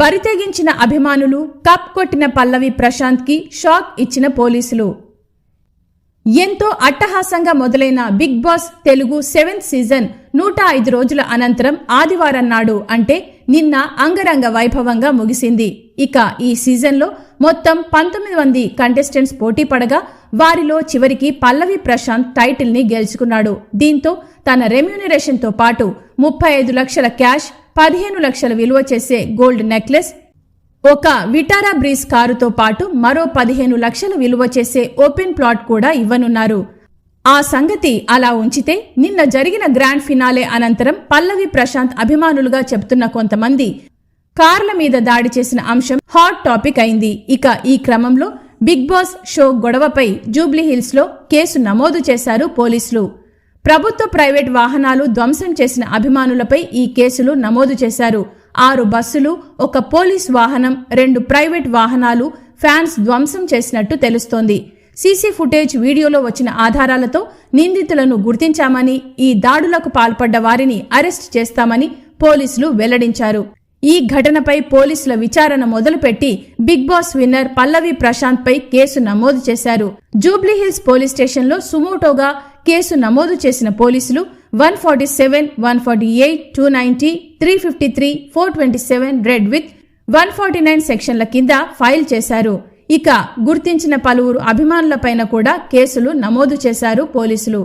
బరితెగించిన అభిమానులు కప్ కొట్టిన పల్లవి ప్రశాంత్కి షాక్ ఇచ్చిన పోలీసులు. ఎంతో అట్టహాసంగా మొదలైన Bigg Boss Telugu seventh season నూట ఐదు రోజుల అనంతరం ఆదివారం నాడు అంటే నిన్న అంగరంగ వైభవంగా ముగిసింది. ఇక ఈ సీజన్లో మొత్తం పంతొమ్మిది మంది కంటెస్టెంట్స్ పోటీ పడగా వారిలో చివరికి పల్లవి ప్రశాంత్ టైటిల్ని గెలుచుకున్నాడు. దీంతో తన రెమ్యూనరేషన్తో పాటు ముప్పై ఐదు లక్షల క్యాష్ పదిహేను లక్షల విలువ చేసే గోల్డ్ నెక్లెస్ ఒక విటారా బ్రీజ్ కారుతో పాటు మరో పదిహేను లక్షలు విలువ చేసే ఓపెన్ ప్లాట్ కూడా ఇవ్వనున్నారు. ఆ సంగతి అలా ఉంచితే నిన్న జరిగిన గ్రాండ్ ఫినాలే అనంతరం పల్లవి ప్రశాంత్ అభిమానులుగా చెప్తున్న కొంతమంది కార్ల మీద దాడి చేసిన అంశం హాట్ టాపిక్ అయింది. ఇక ఈ క్రమంలో బిగ్ బాస్ షో గొడవపై జూబ్లీహిల్స్లో కేసు నమోదు చేశారు పోలీసులు. ప్రభుత్వ ప్రైవేట్ వాహనాలు ధ్వంసం చేసిన అభిమానులపై ఈ కేసులు నమోదు చేశారు. ఆరు బస్సులు ఒక పోలీస్ వాహనం రెండు ప్రైవేట్ వాహనాలు ఫ్యాన్స్ ధ్వంసం చేసినట్టు తెలుస్తోంది. సీసీ ఫుటేజ్ వీడియోలో వచ్చిన ఆధారాలతో నిందితులను గుర్తించామని ఈ దాడులకు పాల్పడ్డ వారిని అరెస్ట్ చేస్తామని పోలీసులు వెల్లడించారు. ఈ ఘటనపై పోలీసుల విచారణ మొదలుపెట్టి Bigg Boss winner Pallavi Prashanth పై కేసు నమోదు చేశారు. జూబ్లీహిల్స్ పోలీస్ స్టేషన్లో సుమోటోగా కేసు నమోదు చేసిన పోలీసులు one forty seven one forty eight two ninety three fifty three four twenty seven read with one forty nine సెక్షన్ల కింద ఫైల్ చేశారు. ఇక గుర్తించిన పలువురు అభిమానులపైన కూడా కేసులు నమోదు చేశారు పోలీసులు.